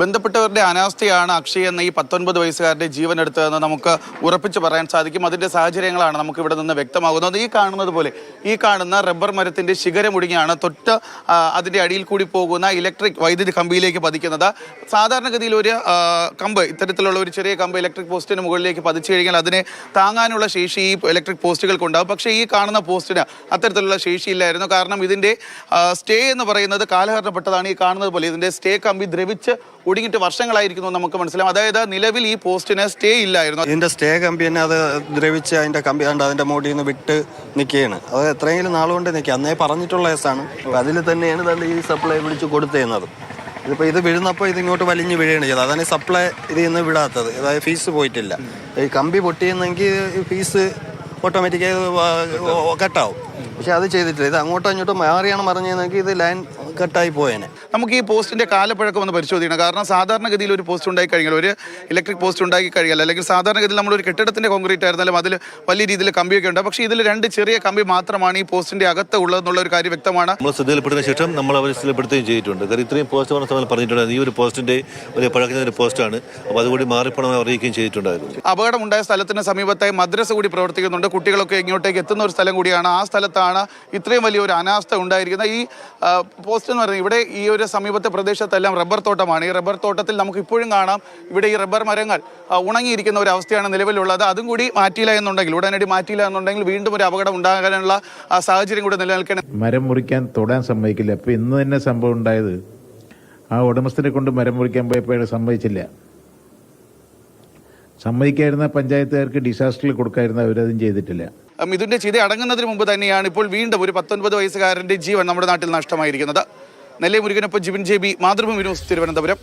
ബന്ധപ്പെട്ടവരുടെ അനാസ്ഥയാണ് അക്ഷയ് എന്ന ഈ പത്തൊൻപത് വയസ്സുകാരുടെ ജീവൻ എടുത്തതെന്ന് നമുക്ക് ഉറപ്പിച്ചു പറയാൻ സാധിക്കും. അതിന്റെ സാഹചര്യങ്ങളാണ് നമുക്ക് ഇവിടെ നിന്ന് വ്യക്തമാകുന്നത്. ഈ കാണുന്നത് പോലെ ഈ കാണുന്ന റബ്ബർ മരത്തിന്റെ ശിഖരമുടിഞ്ഞാണ് തൊട്ട് അതിന്റെ അടിയിൽ കൂടി പോകുന്ന ഇലക്ട്രിക് വൈദ്യുതി കമ്പിയിലേക്ക് പതിക്കുന്നത്. സാധാരണഗതിയിൽ ഒരു കമ്പ് ഇത്തരത്തിലുള്ള ഒരു ചെറിയ കമ്പ് ഇലക്ട്രിക് പോസ്റ്റിന് മുകളിലേക്ക് പതിച്ചു കഴിഞ്ഞാൽ അതിനെ താങ്ങാനുള്ള ശേഷി ഈ ഇലക്ട്രിക് പോസ്റ്റുകൾക്കുണ്ടാകും പക്ഷേ ഈ കാണുന്ന പോസ്റ്റിന് അത്തരത്തിലുള്ള ശേഷിയില്ലായിരുന്നു കാരണം ഇതിന്റെ സ്റ്റേ എന്ന് പറയുന്നത് കാലഹരണപ്പെട്ടതാണ് ഈ കാണുന്നത് പോലെ. ഇതിന്റെ സ്റ്റേ കമ്പി ദ്രവിച്ച് ഒടുങ്ങിയിട്ട് വർഷങ്ങളായിരിക്കുന്നു നമുക്ക് മനസ്സിലാവും. അതായത് നിലവിൽ ഈ പോസ്റ്റിന് സ്റ്റേ ഇല്ലായിരുന്നു. ഇതിന്റെ സ്റ്റേ കമ്പി തന്നെ അത് ദ്രവിച്ച് അതിന്റെ കമ്പി കണ്ട് അതിന്റെ മോടിയിൽ നിന്ന് വിട്ട് നിൽക്കുകയാണ് അത് എത്രയെങ്കിലും നാളുകൊണ്ട് നിൽക്കുക. അന്നേ പറഞ്ഞിട്ടുള്ള കേസാണ്. അതിൽ തന്നെയാണ് തന്നെ ഈ സപ്ലൈ വിളിച്ച് കൊടുത്തേന്നത് ഇതിപ്പോൾ ഇത് വീഴുന്നപ്പോൾ ഇതിങ്ങോട്ട് വലിഞ്ഞ് വീഴുകയാണ് ചെയ്തത്. അതാണ് സപ്ലൈ ഇതിൽ നിന്ന് വിടാത്തത്. അതായത് ഫീസ് പോയിട്ടില്ല. ഈ കമ്പി പൊട്ടിയെന്നെങ്കിൽ ഫീസ് ഓട്ടോമാറ്റിക്കായി കട്ടാവും. പക്ഷെ അത് ചെയ്തിട്ടില്ല. ഇത് അങ്ങോട്ടും ഇങ്ങോട്ടും മാറിയാണ് പറഞ്ഞതെങ്കിൽ ഇത് ലൈൻ കട്ടായി പോയേനെ. നമുക്ക് ഈ പോസ്റ്റിന്റെ കാലപ്പഴക്കം ഒന്ന് പരിശോധിക്കണം. കാരണം സാധാരണഗതിയിൽ ഒരു പോസ്റ്റ് ഉണ്ടായി കഴിഞ്ഞാൽ ഒരു ഇലക്ട്രിക് പോസ്റ്റ് ഉണ്ടാക്കി കഴിഞ്ഞാൽ അല്ലെങ്കിൽ സാധാരണഗതിയിൽ നമ്മളൊരു ഒരു കെട്ടിടത്തിന്റെ കോൺക്രീറ്റ് ആയിരുന്നാലും അതിൽ വലിയ രീതിയിൽ കമ്പിയൊക്കെ ഉണ്ട്. പക്ഷേ ഇതിൽ രണ്ട് ചെറിയ കമ്പി മാത്രമാണ് ഈ പോസ്റ്റിന്റെ അകത്ത് ഉള്ളതെന്നുള്ള ഒരു കാര്യം വ്യക്തമാണ്. നമ്മൾ ശ്രദ്ധയിൽപ്പെടുന്ന ശേഷം നമ്മൾ അവർ ശ്രദ്ധപ്പെടുത്തുകയും ചെയ്തിട്ടുണ്ട്. കാരണം ഇത്രയും പോസ്റ്റ് പറഞ്ഞ സമയം പറഞ്ഞിട്ടുണ്ട്. ഈ ഒരു പോസ്റ്റിന്റെ ഒരു പഴക്കുന്ന ഒരു പോസ്റ്റാണ്. അപ്പോൾ അതുകൂടി മാറിപ്പോണമെന്ന് അറിയിക്കുകയും ചെയ്തിട്ടുണ്ടായിരുന്നു. അപകടം ഉണ്ടായ സ്ഥലത്തിന് സമീപത്തായി മദ്രസ കൂടി പ്രവർത്തിക്കുന്നുണ്ട്. കുട്ടികളൊക്കെ ഇങ്ങോട്ടേക്ക് എത്തുന്ന ഒരു സ്ഥലം കൂടിയാണ്. ആ സ്ഥലത്താണ് ഇത്രയും വലിയ ഒരു അനാസ്ഥ ഉണ്ടായിരിക്കുന്നത്. ഈ ആ, പോസ്റ്റ് എന്ന് പറയുന്നത് ഇവിടെ ഈ ഒരു സമീപത്തെ പ്രദേശത്തെല്ലാം റബ്ബർ തോട്ടമാണ്. ഈ റബ്ബർ തോട്ടത്തിൽ നമുക്ക് ഇപ്പോഴും കാണാം ഇവിടെ ഈ റബ്ബർ മരങ്ങൾ ഉണങ്ങിയിരിക്കുന്ന ഒരു അവസ്ഥയാണ് നിലവിലുള്ളത്. അതും കൂടി മാറ്റിയില്ല എന്നുണ്ടെങ്കിൽ ഉടനടി മാറ്റിയില്ല എന്നുണ്ടെങ്കിൽ വീണ്ടും ഒരു അപകടം ഉണ്ടാകാനുള്ള സാഹചര്യം കൂടി നിലനിൽക്കണം. മരം മുറിക്കാൻ തൊടാൻ സമ്മതിക്കില്ല. അപ്പൊ ഇന്ന് തന്നെ സംഭവം ഉണ്ടായത് ആ ഉടമസ്ഥനെ കൊണ്ട് മരം മുറിക്കാൻ പോയപ്പോൾ സമ്മതിച്ചില്ല. സമ്മതിക്കായിരുന്ന പഞ്ചായത്തുകാർക്ക് ഡിസാസ്റ്ററിൽ കൊടുക്കായിരുന്ന അവരതും ചെയ്തിട്ടില്ല. മിഥുന്റെ ചിത അടങ്ങുന്നതിന് മുമ്പ് തന്നെയാണ് ഇപ്പോൾ വീണ്ടും ഒരു പത്തൊൻപത് വയസ്സുകാരന്റെ ജീവൻ നമ്മുടെ നാട്ടിൽ നഷ്ടമായിരിക്കുന്നത്. Nellai മുരുകനൊപ്പം Jibin J B Mathrubhumi news Thiruvananthapuram.